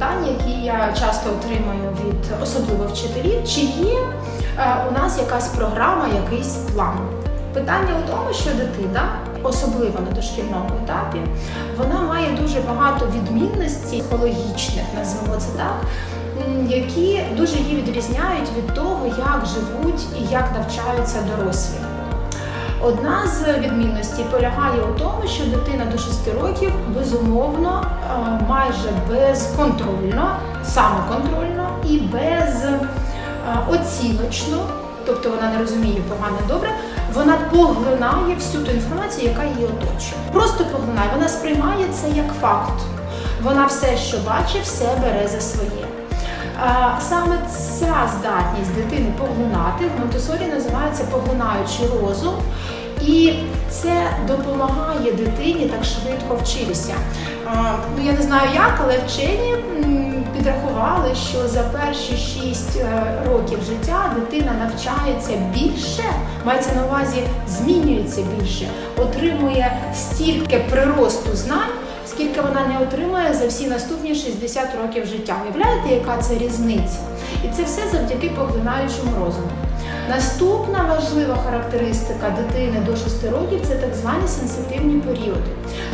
питання, які я часто отримую від особливо вчителів, чи є е, у нас якась програма, якийсь план. Питання у тому, що дитина, особливо на дошкільному етапі, вона має дуже багато відмінностей психологічних, назвемо це так, які дуже її відрізняють від того, як живуть і як навчаються дорослі. Одна з відмінностей полягає у тому, що дитина до 6 років безумовно е, майже безконтрольно, самоконтрольно і без е, тобто вона не розуміє погано добре, вона поглинає всю ту інформацію, яка її оточує. Просто поглинає, вона сприймає це як факт. Вона все, що бачить, все бере за своє. Саме ця здатність дитини поглинати в Монтесорі називається поглинаючий розум, і це допомагає дитині так швидко вчитися. Ну я не знаю як, але вчені підрахували, що за перші 6 е, років життя дитина навчається більше, мається на увазі змінюється більше, отримує стільки приросту знань скільки вона не отримує за всі наступні 60 років життя. Уявляєте, яка це різниця? І це все завдяки поглинаючому розуму. Наступна важлива характеристика дитини до 6 років це так звані сенситивні періоди.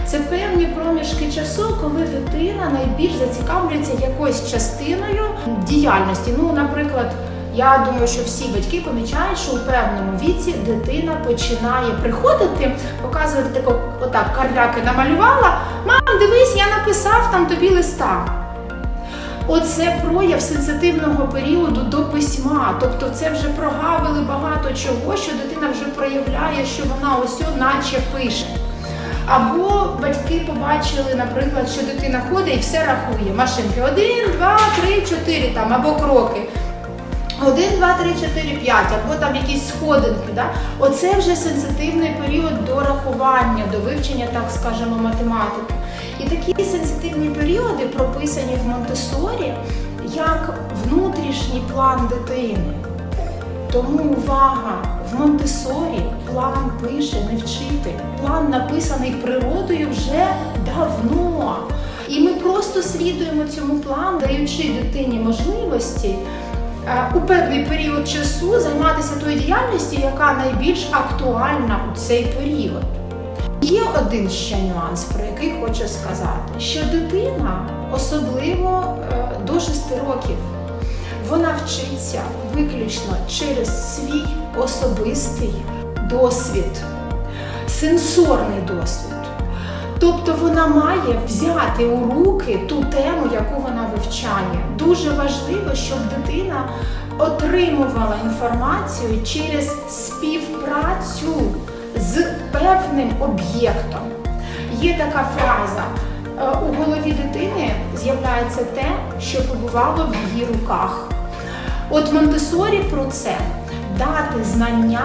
Це певні проміжки часу, коли дитина найбільш зацікавлюється якоюсь частиною діяльності. Ну, наприклад. Я думаю, що всі батьки помічають, що у певному віці дитина починає приходити, показувати тако, отак карляки намалювала. Мам, дивись, я написав там тобі листа. Оце прояв сенситивного періоду до письма. Тобто це вже прогавили багато чого, що дитина вже проявляє, що вона ось наче пише. Або батьки побачили, наприклад, що дитина ходить і все рахує. Машинки 1, 2, 3, 4 там, або кроки. 1, 2, 3, 4, 5, або там якісь сходинки. Да? Оце вже сенситивний період до рахування, до вивчення, так скажемо, математики. І такі сенситивні періоди прописані в Монтесорі як внутрішній план дитини. Тому увага! В Монтесорі план пише не вчитель. План написаний природою вже давно. І ми просто слідуємо цьому плану, даючи дитині можливості у певний період часу займатися тою діяльністю, яка найбільш актуальна у цей період. Є один ще нюанс, про який хочу сказати, що дитина, особливо е, до 6 років, вона вчиться виключно через свій особистий досвід, сенсорний досвід. Тобто вона має взяти у руки ту тему, яку вона вивчає. Дуже важливо, щоб дитина отримувала інформацію через співпрацю з певним об'єктом. Є така фраза. е, У голові дитини з'являється те, що побувало в її руках. От Монтесорі про це дати знання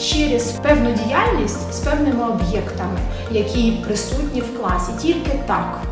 через певну діяльність з певними об'єктами, які присутні в класі. Тільки так.